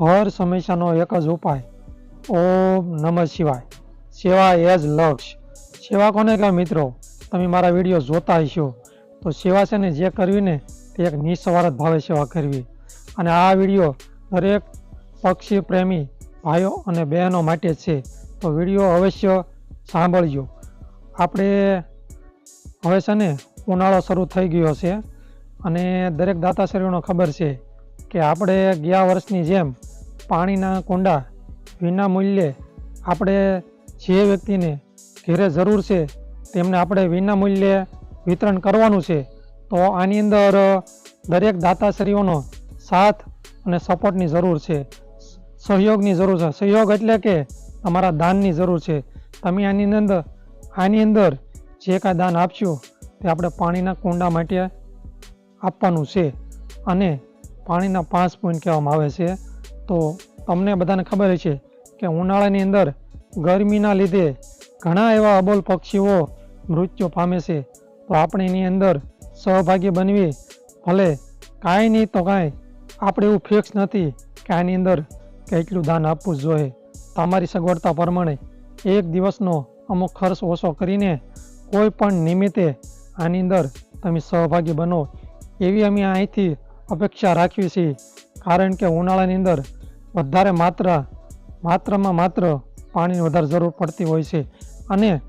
હર સમસ્યાનો એક જ ઉપાય. ઓમ નમઃ શિવાય. સેવા એ જ લક્ષ્ય સેવા કોને કહે મિત્રો? તમે મારા વીડિયો જોતા હશો. તો સેવા છે ને જે કરવી ને તે એક નિસ્વાર્થ ભાવે સેવા કરવી. અને આ વીડિયો દરેક પક્ષી, પ્રેમી, ભાઈઓ અને બહેનો માટે છે. તો વીડિયો અવશ્ય સાંભળજો. આપણે હવે છે ને ઉનાળો શરૂ થઈ ગયો છે. અને દરેક દાતાશ્રીઓને ખબર છે કે આપણે ગયા વર્ષની જેમ પાણીના કુંડા વિના મૂલ્યે આપણે જે વ્યક્તિને ઘેરે જરૂર છે તેમને આપણે વિના મૂલ્યે વિતરણ કરવાનું છે, તો આની અંદર દરેક દાતાશ્રીઓનો સાથ અને સપોર્ટની જરૂર છે, સહયોગની જરૂર છે. સહયોગ એટલે કે તમારા દાનની જરૂર છે. તમે આની અંદર આની અંદર જે કાંઈ દાન આપશો તે આપણે પાણીના કુંડા માટે આપવાનું છે. અને પાણીના પાંચ પોઈન્ટ કહેવામાં આવે છે. તો તમને બધાને ખબર છે કે ઉનાળાની અંદર ગરમીના લીધે ઘણા એવા અબોલ પક્ષીઓ મૃત્યુ પામે છે. તો આપણે એની અંદર સહભાગી બનવી ભલે કાંઈ નહીં તો કાંઈ આપણે એવું ફિક્સ નથી કે આની અંદર કેટલું દાન આપવું જોઈએ. તમારી સગવડતા પ્રમાણે એક દિવસનો અમુક ખર્ચ ઓછો કરીને કોઈ પણ નિમિત્તે આની અંદર તમે સહભાગી બનો. એવી અમે અહીંથી અપેક્ષા રાખવી છે. કારણ કે ઉનાળાની અંદર વધારે માત્ર, માત્રમાં માત્ર પાણીની વધારે જરૂર પડતી હોય છે. અને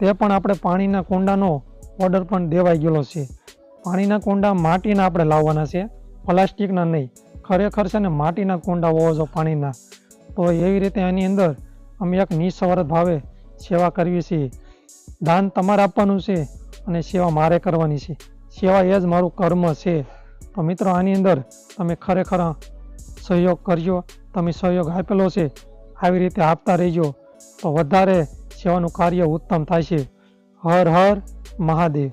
તે પણ આપણે પાણીના કુંડાનો ઓર્ડર પણ દેવાઈ ગયેલો છે. પાણીના કુંડા માટીના આપણે લાવવાના છે. પ્લાસ્ટિકના નહીં. ખરેખર છે ને માટીના કુંડા હોવો જો પાણીના. તો એવી રીતે આની અંદર અમે એક નિસ્વાર્થ ભાવે સેવા કરવી છીએ દાન તમારે આપવાનું છે અને સેવા મારે કરવાની છે. સેવા એ જ મારું કર્મ છે. તો મિત્રો, આની અંદર તમે ખરેખર સહયોગ કરજો. તમે સહયોગ આપેલો છે, આવી રીતે આપતા રહેજો. તો વધારે સેવાનું કાર્ય ઉત્તમ થાય છે. હર હર મહાદેવ.